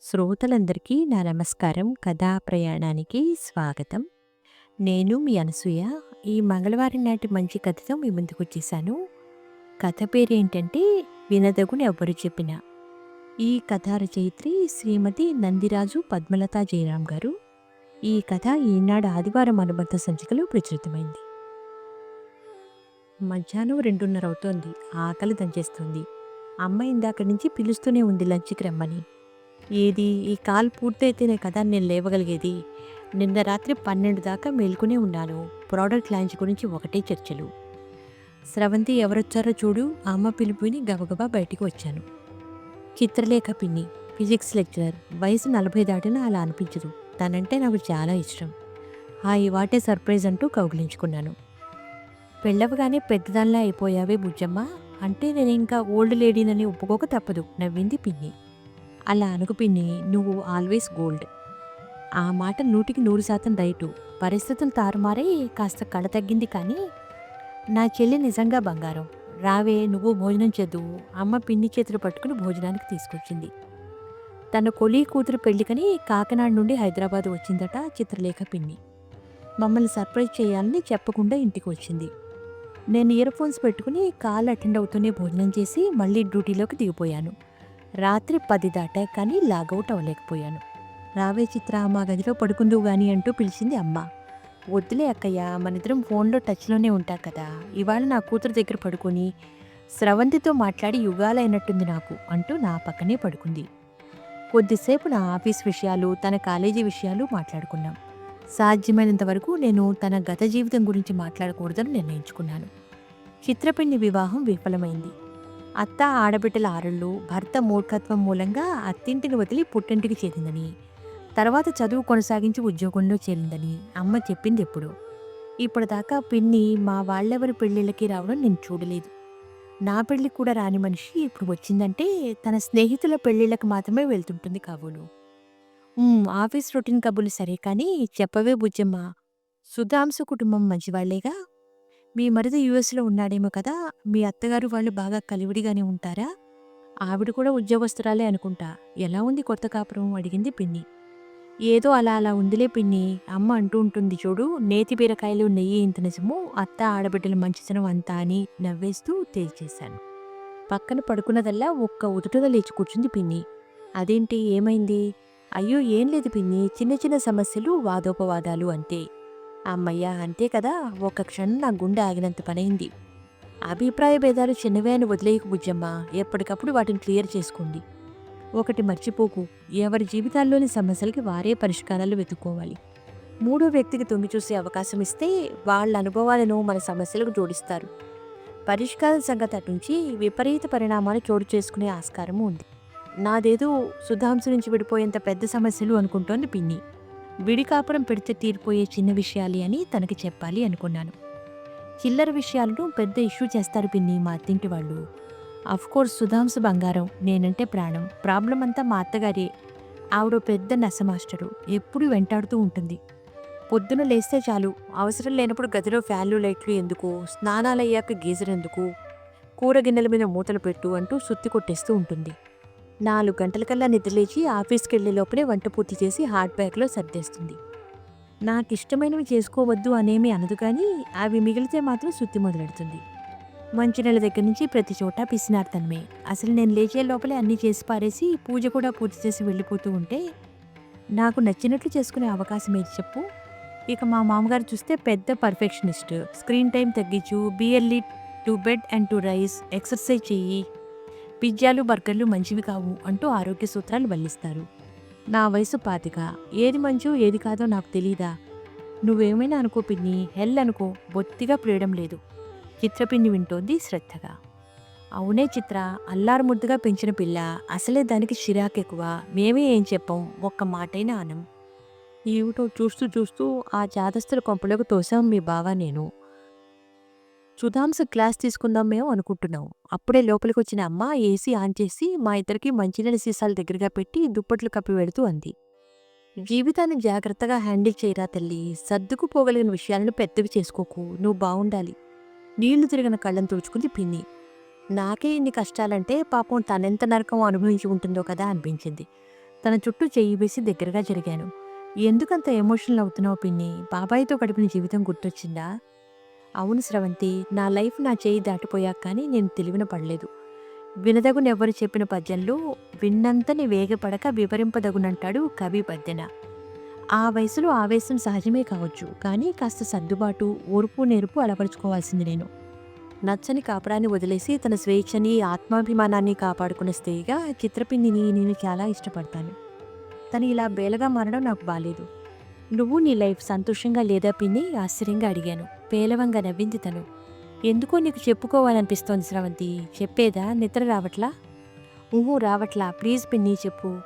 శ్రోతలందరికీ నా నమస్కారం. కథా ప్రయాణానికి స్వాగతం. నేను మీ అనసూయ. ఈ మంగళవారం నాటి మంచి కథతో మీ ముందుకు వచ్చేసాను. కథ పేరు ఏంటంటే వినదగుని ఎవ్వరు చెప్పిన. ఈ కథ రచయిత్రి శ్రీమతి నందిరాజు పద్మలత జయరాం గారు. ఈ కథ ఈనాడు ఆదివారం అనుబంధ సంచికలో ప్రచురితమైంది. మధ్యాహ్నం రెండున్నర అవుతోంది. ఆకలి దంచేస్తుంది. అమ్మ ఇందాక నుంచి పిలుస్తూనే ఉంది లంచ్కి రమ్మని. ఏది? ఈ కాల్ పూర్తయితేనే కదా నేను లేవగలిగేది? నిన్న రాత్రి పన్నెండు దాకా మేల్కొనే ఉన్నాను. ప్రోడక్ట్ లాంచ్ గురించి ఒకటే చర్చలు. స్రవంతి ఎవరొచ్చారో చూడు. అమ్మ పిలుపు గబగబా బయటికి వచ్చాను. చిత్రలేఖ పిన్ని ఫిజిక్స్ లెక్చరర్. వయసు నలభై దాటినా అలా అనిపించదు. తనంటే నాకు చాలా ఇష్టం. హాయ్ వాటే సర్ప్రైజ్ అంటూ కౌగిలించుకున్నాను. పెళ్ళవగానే పెద్దదానిలా అయిపోయావే బుజ్జమ్మ. అంటే నేను ఇంకా ఓల్డ్ లేడీనని ఒప్పుకోక తప్పదు. నవ్వింది పిన్ని. అలా అనుకు పిన్ని నువ్వు ఆల్వేస్ గోల్డ్ ఆ మాట నూటికి నూరు శాతం రైటు. పరిస్థితులు తారుమారై కాస్త కళ తగ్గింది కానీ నా చెల్లి నిజంగా బంగారం. రావే నువ్వు భోజనం చేద్దువు అమ్మ పిన్ని చేతులు పట్టుకుని భోజనానికి తీసుకొచ్చింది. తన కొలి కూతురు పెళ్ళికని కాకినాడ నుండి హైదరాబాద్ వచ్చిందట చిత్రలేఖ పిన్ని. మమ్మల్ని సర్ప్రైజ్ చేయాలని చెప్పకుండా ఇంటికి వచ్చింది. నేను ఇయర్ ఫోన్స్ పెట్టుకుని కాల్ అటెండ్ అవుతూనే భోజనం చేసి మళ్ళీ డ్యూటీలోకి దిగిపోయాను. రాత్రి పది దాటా కానీ లాగౌట్ అవ్వలేకపోయాను రావే చిత్ర మా గదిలో పడుకుందువు గాని అంటూ పిలిచింది అమ్మ. వద్దులే అక్కయ్య మనిద్దరం ఫోన్లో టచ్లోనే ఉంటాం కదా ఇవాళ నా కూతురు దగ్గర పడుకొని స్రవంతితో మాట్లాడి యుగాలైనట్టుంది నాకు అంటూ నా పక్కనే పడుకుంది. కొద్దిసేపు నా ఆఫీస్ విషయాలు తన కాలేజీ విషయాలు మాట్లాడుకున్నాం. సాధ్యమైనంత వరకు నేను తన గత జీవితం గురించి మాట్లాడకూడదని నిర్ణయించుకున్నాను. చిత్రపిండి వివాహం విఫలమైంది. అత్త ఆడబిడ్డల ఆరుళ్ళు భర్త మూర్ఖత్వం మూలంగా అత్తింటిని వదిలి పుట్టింటికి చేరిందని తర్వాత చదువు కొనసాగించి ఉద్యోగంలో చేరిందని అమ్మ చెప్పింది ఎప్పుడు. ఇప్పటిదాకా పిన్ని మా వాళ్ళెవరి పెళ్ళిళ్ళకి రావడం నేను చూడలేదు. నా పెళ్ళికి కూడా రాని మనిషి ఇప్పుడు వచ్చిందంటే తన స్నేహితుల పెళ్ళిళ్ళకి మాత్రమే వెళ్తుంటుంది కాబోలు. ఆఫీస్ రొటీన్ కబుల్ సరే కానీ చెప్పవే బుజ్జమ్మ. సుధాంశు కుటుంబం మంచివాళ్ళేగా? మీ మరిది యుఎస్లో ఉన్నాడేమో కదా! మీ అత్తగారు వాళ్ళు బాగా కలివిడిగానే ఉంటారా? ఆవిడ కూడా ఉద్యోగస్తురాలే అనుకుంటా. ఎలా ఉంది కొత్త కాపురం? అడిగింది పిన్ని. ఏదో అలా అలా ఉందిలే పిన్ని. అమ్మ అంటూ ఉంటుంది చూడు. నేతి బీరకాయలు నెయ్యి ఇంత నిజము అత్త ఆడబిడ్డల మంచితనం అంతా అని నవ్వేస్తూ తేల్చేశాను. పక్కన పడుకున్నదల్లా ఒక్క ఉదుటగా లేచి కూర్చుంది పిన్ని. అదేంటి? ఏమైంది? అయ్యో ఏం లేదు పిన్ని. చిన్న చిన్న సమస్యలు వాదోపవాదాలు అంతే. అమ్మయ్యా అంతే కదా? ఒక క్షణం నా గుండె ఆగినంత పనైంది. అభిప్రాయ భేదాలు చిన్నవే అని వదిలేయకు బుజ్జమ్మ. ఎప్పటికప్పుడు వాటిని క్లియర్ చేసుకోండి ఒకటి మర్చిపోకు. ఎవరి జీవితాల్లోని సమస్యలకి వారే పరిష్కారాలు వెతుక్కోవాలి. మూడో వ్యక్తికి తొంగి చూసే అవకాశం ఇస్తే వాళ్ళ అనుభవాలను మన సమస్యలకు జోడిస్తారు. పరిష్కారం సంగతి అటుంచి విపరీత పరిణామాలు చోటు చేసుకునే ఆస్కారము ఉంది. నాదేదో సుధాంశ నుంచి విడిపోయేంత పెద్ద సమస్యలు అనుకుంటోంది పిన్ని. విడికాపురం పెడితే తీరిపోయే చిన్న విషయాలే అని తనకి చెప్పాలి అనుకున్నాను. చిల్లర విషయాలను పెద్ద ఇష్యూ చేస్తారు పిన్ని మా అత్తింటి వాళ్ళు. కోర్స్ సుధాంసు బంగారం నేనంటే ప్రాణం. ప్రాబ్లం అంతా మా అత్తగారే. ఆవిడ పెద్ద నస మాస్టరు. ఎప్పుడూ వెంటాడుతూ ఉంటుంది. పొద్దున లేస్తే చాలు. అవసరం లేనప్పుడు గదిలో ఫ్యాన్లు లైట్లు ఎందుకు? స్నానాలయ్యాక గీజర్ ఎందుకు? కూర గిన్నెల మీద మూతలు పెట్టు అంటూ సుత్తి కొట్టేస్తూ ఉంటుంది. నాలుగు గంటలకల్లా నిద్రలేచి ఆఫీస్కి వెళ్ళే లోపలే వంట పూర్తి చేసి హాట్ బ్యాగ్లో సర్దేస్తుంది. నాకు ఇష్టమైనవి చేసుకోవద్దు అనేమి అనదు కానీ అవి మిగిలితే మాత్రం సుత్తి మొదలెడుతుంది. మంచినీళ్ళ దగ్గర నుంచి ప్రతి చోట పిసినార్తనమే. అసలు నేను లేచే లోపలే అన్నీ చేసి పారేసి పూజ కూడా పూర్తి చేసి వెళ్ళిపోతూ ఉంటే నాకు నచ్చినట్లు చేసుకునే అవకాశం ఏది చెప్పు? ఇక మా మామగారు చూస్తే పెద్ద పర్ఫెక్షనిస్ట్. స్క్రీన్ టైం తగ్గించు early to bed and to rise exercise చెయ్యి. పిజ్జాలు బర్గర్లు మంచివి కావు అంటూ ఆరోగ్య సూత్రాలు వల్లిస్తారు. నా వయసు పాతిక. ఏది మంచో ఏది కాదో నాకు తెలీదా? నువ్వేమైనా అనుకో పిన్ని హెల్ అనుకో బొత్తిగా ప్రియడం లేదు. చిత్రపిన్ని వింటోంది శ్రద్ధగా. అవునే చిత్ర అల్లారు ముద్దుగా పెంచిన పిల్ల అసలే దానికి చిరాకెక్కువ మేమే ఏం చెప్పం ఒక్క మాటైనా అనం. ఏమిటో చూస్తూ చూస్తూ ఆ జాతస్తుల కొంపలోకి తోసాం మీ బావ నేను. సుధాంశ క్లాస్ తీసుకుందాం మేము అనుకుంటున్నాం అప్పుడే లోపలికి వచ్చిన అమ్మ ఏసీ ఆన్ చేసి మా ఇద్దరికి మంచినీళ్ళ సీసాలు దగ్గరగా పెట్టి దుప్పట్లు కప్పి వెళుతూ అంది. జీవితాన్ని జాగ్రత్తగా హ్యాండిల్ చేయరా తల్లి. సర్దుకుపోగలిగిన విషయాలను పెద్దవి చేసుకోకు. నువ్వు బాగుండాలి నీళ్ళు తిరిగిన కళ్ళను తుడుచుకుంది పిన్ని. నాకే ఇన్ని కష్టాలంటే పాపం తనెంత నరకం అనుభవించి ఉంటుందో కదా అనిపించింది. తన చుట్టూ చెయ్యి వేసి దగ్గరగా జరిగాను. ఎందుకంత ఎమోషనల్ అవుతున్నావు పిన్ని? బాబాయ్తో గడిపిన జీవితం గుర్తొచ్చిందా? అవును స్రవంతి నా లైఫ్ నా చేయి దాటిపోయాక కానీ నేను తెలివిన పడలేదు. వినదగునెవ్వరు చెప్పిన పద్యంలో విన్నంతని వేగపడక వివరింపదగునంటాడు కవి పద్యన. ఆ వయసులో ఆవేశం సహజమే కావచ్చు కానీ కాస్త సర్దుబాటు ఓర్పు నేర్పు అలవరుచుకోవాల్సింది నేను. నచ్చని కాపడాన్ని వదిలేసి తన స్వేచ్ఛని ఆత్మాభిమానాన్ని కాపాడుకున్న స్త్రీగా చిత్రపిండిని నేను చాలా ఇష్టపడతాను. తను ఇలా బేలగా మారడం నాకు బాలేదు. నువ్వు నీ లైఫ్ సంతోషంగా లేదా పిన్ని? ఆశ్చర్యంగా అడిగాను. పేలవంగా నవ్వింది తను. ఎందుకో నీకు చెప్పుకోవాలనిపిస్తోంది స్రవంతి. చెప్పేదా? నిద్ర రావట్లా? ఊహు రావట్లా. ప్లీజ్ పిన్ని చెప్పు.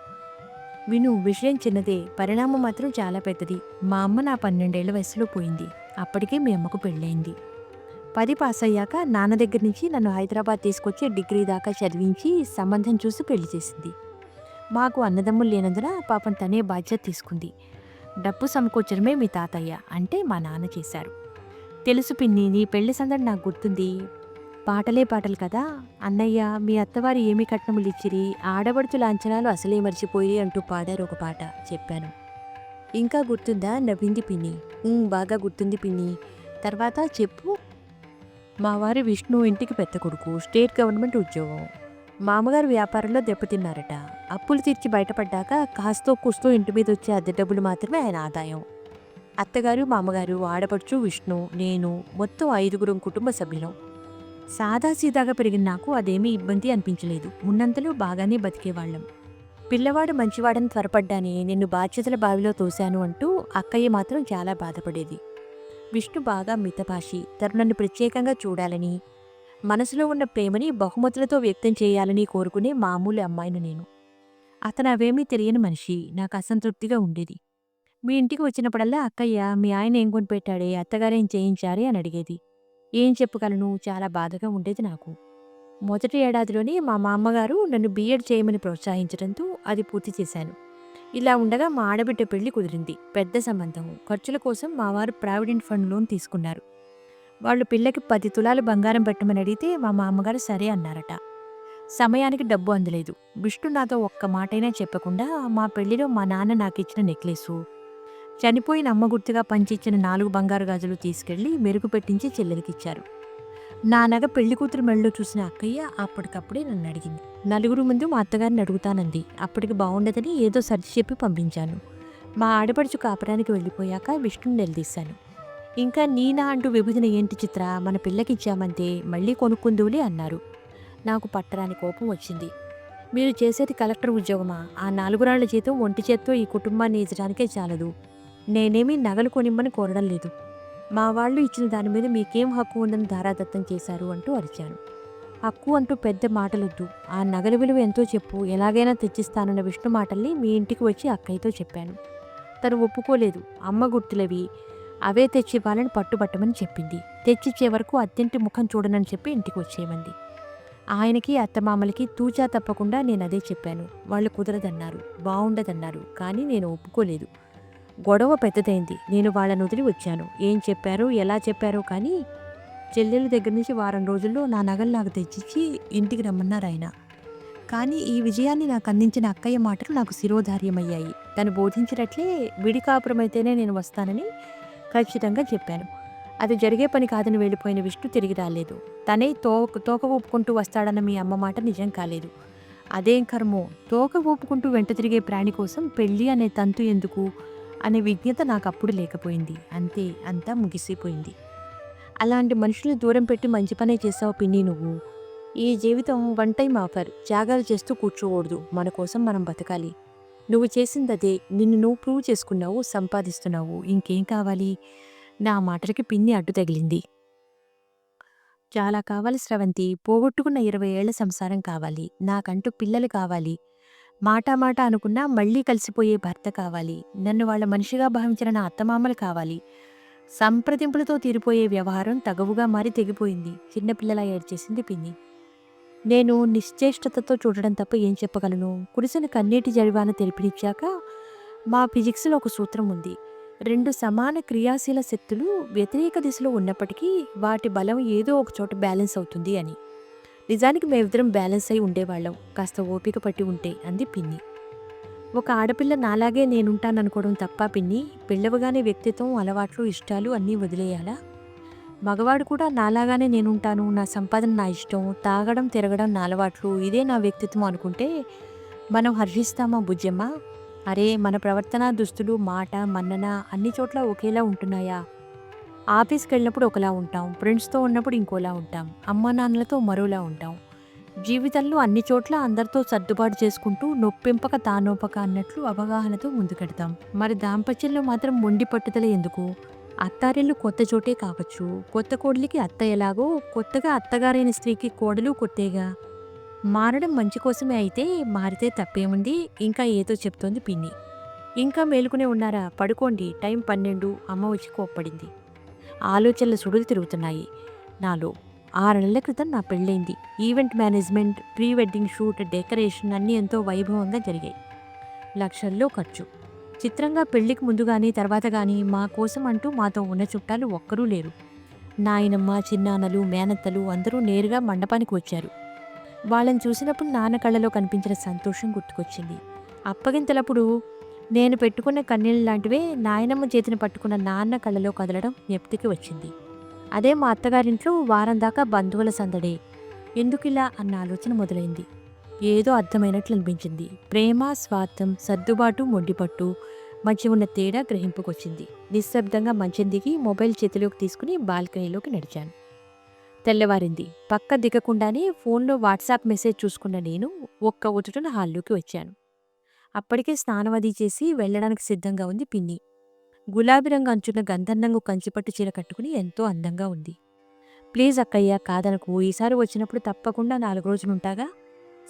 విను విషయం చిన్నదే. పరిణామం మాత్రం చాలా పెద్దది. మా అమ్మ నా పన్నెండేళ్ళ వయసులో పోయింది. అప్పటికే మీ అమ్మకు పెళ్ళైంది పది పాస్ అయ్యాక నాన్న దగ్గర నుంచి నన్ను హైదరాబాద్ తీసుకొచ్చి డిగ్రీ దాకా చదివించి సంబంధం చూసి పెళ్ళి చేసింది. మాకు అన్నదమ్ములు లేనందున పాపం తనే బాధ్యత తీసుకుంది. డబ్బు సమకూర్చడమే మీ తాతయ్య అంటే మా నాన్న చేశారు. తెలుసు పిన్ని నీ పెళ్ళి సందడి నాకు గుర్తుంది. పాటలే పాటలు కదా. అన్నయ్య మీ అత్తవారు ఏమి కట్నములు ఇచ్చిరి? ఆడబడుచు లాంఛనాలు అసలే మర్చిపోయి అంటూ పాడారు ఒక పాట చెప్పాను. ఇంకా గుర్తుందా? నవ్వింది పిన్ని. బాగా గుర్తుంది పిన్ని. తర్వాత చెప్పు. మా వారి విష్ణు ఇంటికి పెద్ద కొడుకు స్టేట్ గవర్నమెంట్ ఉద్యోగం. మామగారు వ్యాపారంలో దెబ్బతిన్నారట. అప్పులు తీర్చి బయటపడ్డాక కాస్తో కుస్తో ఇంటి మీద వచ్చే అద్దె డబ్బులు మాత్రమే ఆయన ఆదాయం. అత్తగారు మామగారు ఆడపడుచు విష్ణు నేను మొత్తం ఐదుగురం కుటుంబ సభ్యులం. సాదాసీదాగా పెరిగిన నాకు అదేమీ ఇబ్బంది అనిపించలేదు. ఉన్నంతలో బాగానే బతికేవాళ్ళం. పిల్లవాడు మంచివాడని త్వరపడ్డానే నిన్ను బాధ్యతల బావిలో తోశాను అంటూ అక్కయ్య మాత్రం చాలా బాధపడేది. విష్ణు బాగా మితభాషి తను నన్ను ప్రత్యేకంగా చూడాలని మనసులో ఉన్న ప్రేమని బహుమతులతో వ్యక్తం చేయాలని కోరుకునే మామూలు అమ్మాయిని నేను. అతను అవేమీ తెలియని మనిషి. నాకు అసంతృప్తిగా ఉండేది. మీ ఇంటికి వచ్చినప్పుడల్లా అక్కయ్య మీ ఆయన ఏం కొనిపెట్టాడే? అత్తగారేం చేయించారే? అని అడిగేది. ఏం చెప్పగలను? చాలా బాధగా ఉండేది నాకు. మొదటి ఏడాదిలోనే మా అమ్మగారు నన్ను బీఎడ్ చేయమని ప్రోత్సహించడంతో అది పూర్తి చేశాను. ఇలా ఉండగా మా ఆడబిడ్డ పెళ్ళి కుదిరింది. పెద్ద సంబంధం ఖర్చుల కోసం మా వారు ప్రావిడెంట్ ఫండ్ లోన్ తీసుకున్నారు. వాళ్ళు పిల్లకి పది తులాలు బంగారం పెట్టమని అడిగితే మా మామగారు సరే అన్నారట. సమయానికి డబ్బు అందలేదు. విష్ణు నాతో ఒక్క మాటైనా చెప్పకుండా మా పెళ్ళిలో మా నాన్న నాకు ఇచ్చిన నెక్లెసు చనిపోయిన అమ్మ గుర్తుగా పంచిచ్చిన నాలుగు బంగారు గాజులు తీసుకెళ్ళి మెరుగు పెట్టించి చెల్లెలకిచ్చారు. నా నగ పెళ్ళి కూతురు మెళ్ళలో చూసిన అక్కయ్య అప్పటికప్పుడే నన్ను అడిగింది నలుగురు ముందు మా అత్తగారిని అడుగుతానంది. అప్పటికి బాగుండదని ఏదో సర్ది చెప్పి పంపించాను. మా ఆడపడుచు కాపడానికి వెళ్ళిపోయాక విష్ణుని నిలదీశాను. ఇంకా నీనా అంటూ విభజన ఏంటి చిత్ర? మన పిల్లకిచ్చామంతే మళ్ళీ కొనుక్కుందువులే అన్నారు. నాకు పట్టరాని కోపం వచ్చింది. మీరు చేసేది కలెక్టర్ ఉద్యోగమా? ఆ నాలుగురాళ్ళ జీతం ఒంటి చేత్తో ఈ కుటుంబాన్ని ఇచ్చడానికే చాలదు. నేనేమీ నగలు కొనిమ్మని కోరడం లేదు. మా వాళ్ళు ఇచ్చిన దాని మీద మీకేం హక్కు ఉందని ధారాదత్తం చేశారు అంటూ అరిచాను. హక్కు అంటూ పెద్ద మాటలొద్దు. ఆ నగల విలువ ఎంతో చెప్పు. ఎలాగైనా తెచ్చిస్తానన్న విష్ణు మాటల్ని మీ ఇంటికి వచ్చి అక్కయ్యతో చెప్పాను. తను ఒప్పుకోలేదు. అమ్మ గుర్తులవి. అవే తెచ్చివ్వాలని పట్టుబట్టమని చెప్పింది. తెచ్చిచ్చే వరకు అత్తింటి ముఖం చూడనని చెప్పి ఇంటికి వచ్చేయమంది. ఆయనకి అత్తమామలకి తూచా తప్పకుండా నేను అదే చెప్పాను. వాళ్ళు కుదరదన్నారు బాగుండదన్నారు కానీ నేను ఒప్పుకోలేదు. గొడవ పెద్దదైంది. నేను వాళ్ళను వదిలి వచ్చాను. ఏం చెప్పారో ఎలా చెప్పారో కానీ చెల్లెల దగ్గర నుంచి వారం రోజుల్లో నా నగలు నాకు తెచ్చిచ్చి ఇంటికి రమ్మన్నారు ఆయన. కానీ ఈ విజయాన్ని నాకు అందించిన అక్కయ్య మాటలు నాకు శిరోధార్యమయ్యాయి. తను బోధించినట్లే విడికాపురమైతేనే నేను వస్తానని ఖచ్చితంగా చెప్పాను. అది జరిగే పని కాదని వెళ్ళిపోయిన విష్ణు తిరిగి రాలేదు. తనే తోక తోక ఊపుకుంటూ వస్తాడన్న మీ అమ్మ మాట నిజం కాలేదు. అదేం కర్మో? తోక ఊపుకుంటూ వెంట తిరిగే ప్రాణి కోసం పెళ్ళి అనే తంతు ఎందుకు? అనే విజ్ఞత నాకు అప్పుడు లేకపోయింది. అంతే అంతా ముగిసిపోయింది. అలాంటి మనుషులు దూరం పెట్టి మంచి పనే చేసావు పిన్ని నువ్వు. ఈ జీవితం వన్ టైం ఆఫర్ త్యాగాలు చేస్తూ కూర్చోకూడదు. మన కోసం మనం బతకాలి. నువ్వు చేసింది అదే నిన్ను నువ్వు ప్రూవ్ చేసుకున్నావు సంపాదిస్తున్నావు. ఇంకేం కావాలి? నా మాటలకి పిన్ని అడ్డు తగిలింది. చాలా కావాలి స్రవంతి పోగొట్టుకున్న ఇరవై ఏళ్ళ సంసారం కావాలి నాకంటూ పిల్లలు కావాలి మాటా మాట అనుకున్నా మళ్ళీ కలిసిపోయే భర్త కావాలి నన్ను వాళ్ళ మనిషిగా భావించిన నా అత్తమామలు కావాలి సంప్రదింపులతో తీరిపోయే వ్యవహారం తగవుగా మారి తెగిపోయింది చిన్నపిల్లలా ఏడ్చేసింది పిన్ని. నేను నిశ్చేష్టతతో చూడడం తప్ప ఏం చెప్పగలను? కురిసిన కన్నీటి జరివాన తెలిపినిచ్చాక మా ఫిజిక్స్లో ఒక సూత్రం ఉంది. రెండు సమాన క్రియాశీల శక్తులు వ్యతిరేక దిశలో ఉన్నప్పటికీ వాటి బలం ఏదో ఒక చోట బ్యాలెన్స్ అవుతుంది అని. నిజానికి మేమిద్దరం బ్యాలెన్స్ అయి ఉండేవాళ్ళం. కాస్త ఓపిక పట్టి ఉంటే అంది పిన్ని. ఒక ఆడపిల్ల నాలాగే నేనుంటాననుకోవడం తప్ప పిన్ని? పెళ్ళవగానే వ్యక్తిత్వం అలవాట్లు ఇష్టాలు అన్నీ వదిలేయాలా? మగవాడు కూడా నాలాగానే నేనుంటాను నా సంపాదన నా ఇష్టం తాగడం తిరగడం నా అలవాట్లు ఇదే నా వ్యక్తిత్వం అనుకుంటే మనం హర్షిస్తామా బుజ్జమ్మ? అరే మన ప్రవర్తన దుస్తులు మాట మన్నన అన్ని చోట్ల ఒకేలా ఉంటున్నాయా? ఆఫీస్కి వెళ్ళినప్పుడు ఒకలా ఉంటాం ఫ్రెండ్స్తో ఉన్నప్పుడు ఇంకోలా ఉంటాం అమ్మ నాన్నలతో మరోలా ఉంటాం. జీవితంలో అన్ని చోట్ల అందరితో సర్దుబాటు చేసుకుంటూ నొప్పింపక తానొప్పక అన్నట్లు అవగాహనతో ముందుకెడతాం. మరి దాంపత్యంలో మాత్రం మొండి పట్టుదల ఎందుకు? అత్తారిల్లు కొత్త చోటే కావచ్చు. కొత్త కోడలికి అత్త ఎలాగో కొత్తగా అత్తగారైన స్త్రీకి కోడలు కొత్తేగా? మారడం మంచి కోసమే అయితే మారితే తప్పేముంది? ఇంకా ఏదో చెప్తోంది పిన్ని. ఇంకా మేలుకునే ఉన్నారా? పడుకోండి. టైం పన్నెండు. అమ్మ వచ్చి కోప్పడింది. ఆలోచనలు సుడులు తిరుగుతున్నాయి. నాలో ఆరు నెలల క్రితం నా పెళ్ళైంది. Event management pre wedding shoot decoration అన్నీ ఎంతో వైభవంగా జరిగాయి. లక్షల్లో ఖర్చు. చిత్రంగా పెళ్ళికి ముందు కానీ తర్వాత కానీ మా కోసం అంటూ మాతో ఉన్న చుట్టాలు ఒక్కరూ లేరు. నాయనమ్మ చిన్నాన్నలు మేనత్తలు అందరూ నేరుగా మండపానికి వచ్చారు. వాళ్ళని చూసినప్పుడు నాన్న కళ్ళలో కనిపించిన సంతోషం గుర్తుకొచ్చింది. అప్పగింతలప్పుడు నేను పెట్టుకున్న కన్నీళ్ళు లాంటివే నాయనమ్మ చేతిని పట్టుకున్న నాన్న కళ్ళలో కదలడం జ్ఞప్తికి వచ్చింది. అదే మా అత్తగారింట్లో వారం దాకా బంధువుల సందడే. ఎందుకిలా అన్న ఆలోచన మొదలైంది. ఏదో అర్థమైనట్లు అనిపించింది. ప్రేమ స్వార్థం సర్దుబాటు మొండిపట్టు మధ్య ఉన్న తేడా గ్రహింపుకొచ్చింది. నిశ్శబ్దంగా మంచం దిగి మొబైల్ చేతిలోకి తీసుకుని బాల్కనీలోకి నడిచాను. తెల్లవారింది. పక్క దిగకుండానే ఫోన్లో వాట్సాప్ మెసేజ్ చూసుకున్న నేను ఒక్క ఉతుటన హాల్లోకి వచ్చాను. అప్పటికే స్నానం అది చేసి వెళ్ళడానికి సిద్ధంగా ఉంది పిన్ని. గులాబీ రంగు అంచున్న గంధర్నంగు కంచిపట్టు చీర కట్టుకుని ఎంతో అందంగా ఉంది. ప్లీజ్ అక్కయ్య కాదనకు. ఈసారి వచ్చినప్పుడు తప్పకుండా నాలుగు రోజులుంటాగా?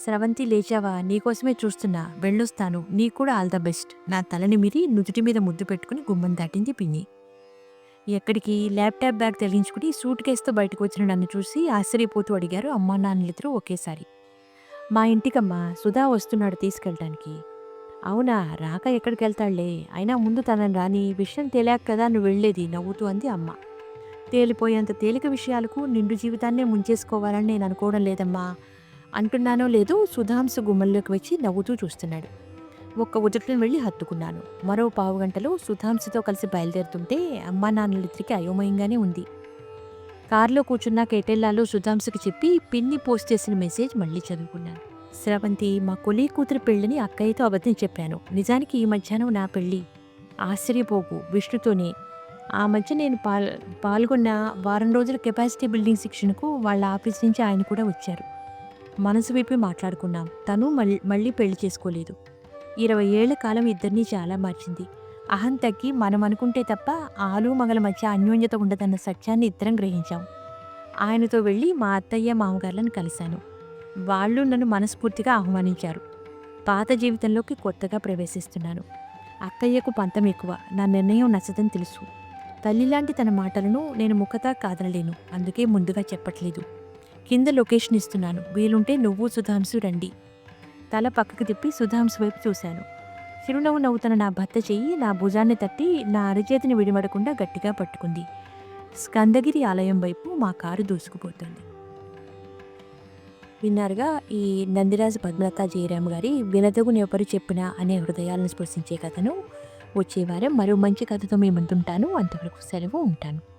స్రవంతి లేచావా? నీకోసమే చూస్తున్నా. వెళ్ళొస్తాను. నీకు కూడా ఆల్ ద బెస్ట్. నా తలని మిరి నుదుటి మీద ముద్దు పెట్టుకుని గుమ్మం దాటింది పిన్ని. ఎక్కడికి ల్యాప్టాప్ బ్యాగ్ తగిలించుకుని సూట్ కేసుతో బయటకు వచ్చిన నన్ను చూసి ఆశ్చర్యపోతూ అడిగారు. అమ్మా నాన్నలిద్దరూ ఒకేసారి. మా ఇంటికమ్మా సుధా వస్తున్నాడు తీసుకెళ్ళటానికి. అవునా రాక ఎక్కడికి వెళ్తాడులే అయినా ముందు తనని రాని విషయం తెలియక కదా నువ్వు వెళ్ళేది? నవ్వుతూ అంది అమ్మ. తేలిపోయేంత తేలిక విషయాలకు నిండు జీవితాన్నే ముంచేసుకోవాలని నేను అనుకోవడం లేదమ్మా. అంటున్నానో లేదో సుధాంశ గుమ్మల్లోకి వచ్చి నవ్వుతూ చూస్తున్నాడు. ఒక్క ఉదటిని వెళ్ళి హత్తుకున్నాను. మరో పావు గంటలో సుధాంశతో కలిసి బయలుదేరుతుంటే అమ్మా నాన్నలిద్దరికి అయోమయంగానే ఉంది. కారులో కూర్చున్న కేటెల్లాలో సుధాంశకి చెప్పి పిన్ని పోస్ట్ చేసిన మెసేజ్ మళ్ళీ చదువుకున్నాను. స్రవంతి మా కొలి కూతురు పెళ్ళిని అక్కయ్యతో అబద్ధం చెప్పాను. నిజానికి ఈ మధ్యాహ్నం నా పెళ్ళి. ఆశ్చర్యపోకు విష్ణుతోనే. ఆ మధ్య నేను పాల్ పాల్గొన్న వారం రోజుల కెపాసిటీ బిల్డింగ్ శిక్షణకు వాళ్ళ ఆఫీస్ నుంచి ఆయన కూడా వచ్చారు. మనసు విప్పి మాట్లాడుకున్నాం. తను మళ్ళీ మళ్ళీ పెళ్ళి చేసుకోలేదు. ఇరవై ఏళ్ళ కాలం ఇద్దరినీ చాలా మార్చింది. అహం తగ్గి మనం అనుకుంటే తప్ప ఆలు మగల మధ్య అన్యోన్యత ఉండదన్న సత్యాన్ని ఇద్దరం గ్రహించాం. ఆయనతో వెళ్ళి మా అత్తయ్య మామగారులను కలిశాను. వాళ్ళు నన్ను మనస్ఫూర్తిగా ఆహ్వానించారు. పాత జీవితంలోకి కొత్తగా ప్రవేశిస్తున్నాను. అక్కయ్యకు పంతం ఎక్కువ నా నిర్ణయం నచ్చదని తెలుసు. తల్లిలాంటి తన మాటలను నేను ముఖతా కాదనలేను అందుకే ముందుగా చెప్పట్లేదు. కింద లొకేషన్ ఇస్తున్నాను. వీలుంటే నువ్వు సుధాంశు రండి. తల పక్కకు తిప్పి సుధాంశు వైపు చూశాను. చిరునవ్వు నవ్వుతున్న నా భర్త చెయ్యి నా భుజాన్ని తట్టి నా అరచేతిని విడిమడకుండా గట్టిగా పట్టుకుంది. స్కందగిరి ఆలయం వైపు మా కారు దూసుకుపోతుంది. విన్నారుగా ఈ నందిరాజు పద్మలత జయరామ్ గారి వినదగుని ఎవరు చెప్పిన అనే హృదయాలను స్పృశించే కథను వచ్చే వారం మరో మంచి కథతో మేము ముందుంటాను. అంతవరకు సెలవు ఉంటాను.